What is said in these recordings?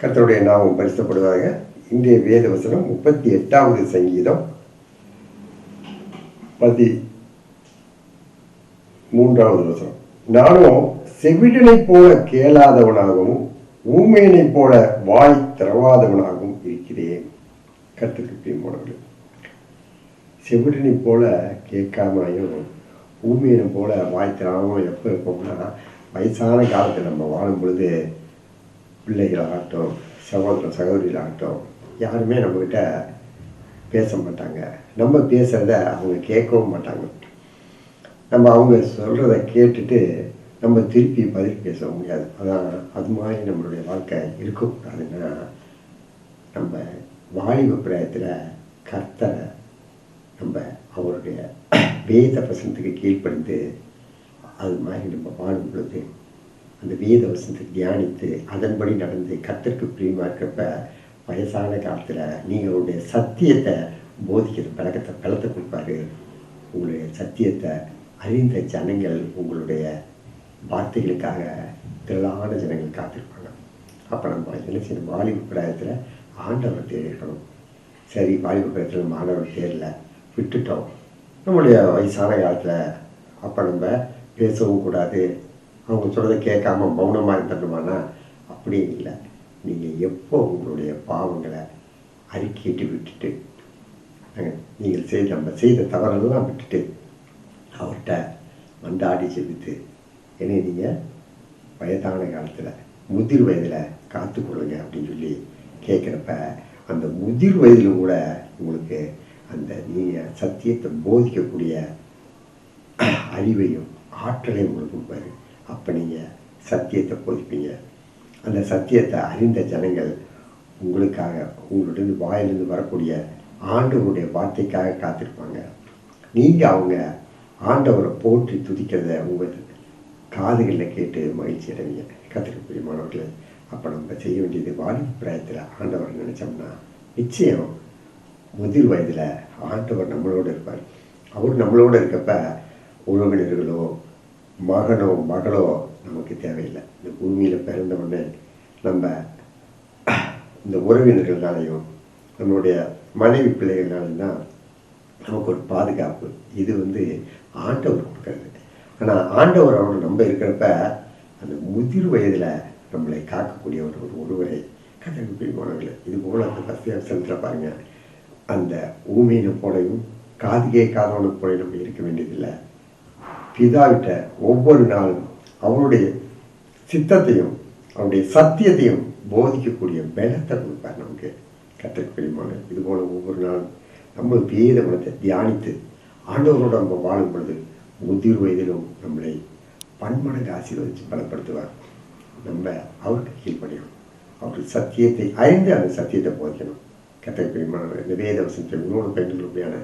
கர்த்தருடைய நாமம் பரிசுப்படுவதாக இன்றைய வேத வசனம் முப்பத்தி எட்டாவது சங்கீதம் பதி மூன்றாவது வசனம். நானும் செவிடனைப் போல கேளாதவனாகவும் ஊமையனைப் போல வாய் திறவாதவனாகவும் இருக்கிறேன். கத்துக்கு பிரியமானவர்களே செவிடனை போல கேட்காமையும் ஊமையனை போல வாய் திறவாமல் எப்போ இருப்போம்னா வயசான காலத்தில் நம்ம வாழும் பொழுது பிள்ளைகளாகட்டும் சகோதர சகோதரிகளாகட்டும் யாருமே நம்மக்கிட்ட பேச மாட்டாங்க நம்ம பேசுகிறத அவங்க கேட்கவும் மாட்டாங்க. நம்ம அவங்க சொல்கிறத கேட்டுட்டு நம்ம திருப்பி பதில் பேச முடியாது. அதான் அது மாதிரி நம்மளுடைய வாழ்க்கை இருக்கக்கூடாதுன்னா நம்ம வாலிப பிராயத்தில் கர்த்தரை நம்ம அவருடைய வேத பிரசனத்துக்கு கீழ்ப்படிந்து அது மாதிரி நம்ம வாழும் பொழுது அந்த வேத வசனத்தை தியானித்து அதன்படி நடந்து கத்திற்கு பிரியமாக இருக்கிறப்ப வயசான காலத்தில் நீங்களுடைய சத்தியத்தை போதிக்கிற பழக்கத்தை பலத்தை கொடுப்பாரு. உங்களுடைய சத்தியத்தை அறிந்த ஜனங்கள் உங்களுடைய வார்த்தைகளுக்காக திரளான ஜனங்கள் காத்திருப்பாங்க. அப்போ நம்ம என்ன செய்யணும்? வாலிப பிராயத்தில் ஆண்டவர் தேடிக்கணும். சரி வாலிப பிராயத்தில் நம்ம ஆண்டவர் தேடல விட்டுட்டோம். நம்மளுடைய வயசான காலத்தில் அப்போ நம்ம பேசவும் கூடாது அவங்க சொல்கிறத கேட்காம மௌனமாக இருந்துடணுமானா அப்படி இல்லை. நீங்கள் எப்போ உங்களுடைய பாவங்களை அறிக்கையிட்டு விட்டுட்டு நீங்கள் செய்த நம்ம செய்த தவறெல்லாம் விட்டுட்டு அவர்கிட்ட மண்டாடி செலுத்து. என்னை நீங்கள் வயதான காலத்தில் முதிர் வயதில் காத்துக்கொள்ளுங்க அப்படின்னு சொல்லி கேட்குறப்ப அந்த முதிர் வயதில் கூட உங்களுக்கு அந்த நீங்கள் சத்தியத்தை போதிக்கக்கூடிய அறிவையும் ஆற்றலையும் உங்களுக்கு கொடுப்பாரு அப்போ நீங்கள் சத்தியத்தை போதிப்பீங்க. அந்த சத்தியத்தை அறிந்த ஜனங்கள் உங்களுக்காக உங்களுடைய வாயிலிருந்து வரக்கூடிய ஆண்டவருடைய வார்த்தைக்காக காத்திருப்பாங்க. நீங்கள் அவங்க ஆண்டவரை போற்றி துதிக்கிறத உங்கள் காதுகளில் கேட்டு மகிழ்ச்சி அடைவீங்க. கத்திரிக்கு மாணவர்களை அப்போ நம்ம செய்ய வேண்டியது வாலிப பிராயத்தில் ஆண்டவரை நினச்சோம்னா நிச்சயம் முதிர் வயதில் ஆண்டவர் நம்மளோடு இருப்பார். அவர் நம்மளோட இருக்கப்ப உறவினர்களோ மகனோ மகளோ நமக்கு தேவையில்லை. இந்த பூமியில் பிறந்த உடனே நம்ம இந்த உறவினர்கள்னாலையும் நம்மளுடைய மனைவி பிள்ளைகளாலையும் தான் நமக்கு ஒரு பாதுகாப்பு. இது வந்து ஆண்டவர் கொடுக்கறது. ஆனால் ஆண்டவர் அவனை நம்ம இருக்கிறப்ப அந்த முதிர் வயதில் நம்மளை காக்கக்கூடிய ஒரு ஒரு ஒருவரை கதவு பிரிமானங்களே இது போல அந்த பஸ்தியாசனத்தில் பாருங்க. அந்த ஊமையினை போலையும் காதிகை காதவனை போல நம்ம இருக்க வேண்டியதில்லை. பிதாவிட்ட ஒவ்வொரு நாளும் அவருடைய சித்தத்தையும் அவருடைய சத்தியத்தையும் போதிக்கக்கூடிய பலத்தை கொடுப்பார் நமக்கு. கத்திரிக்கு பிரியமான இது போல ஒவ்வொரு நாளும் நம்ம வேத குணத்தை தியானித்து ஆண்டவரோடு நம்ம வாழும் பொழுது முதிர் வயதிலும் நம்மளை பன்மடங்கு ஆசீர்வதித்து பலப்படுத்துவார். நம்ம அவருக்கு கீழ்ப்படியணும். அவருக்கு சத்தியத்தை அறிந்து அந்த சத்தியத்தை போதிக்கணும். கத்திரிக்கு பிரியமான இந்த வேத வசனத்தை உன்னோடு பெண்களுமையான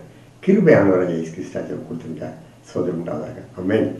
கிருபையானவராக இயேசு கிறிஸ்தாஜம் கொடுத்துருக்கார். それもならへん。アメン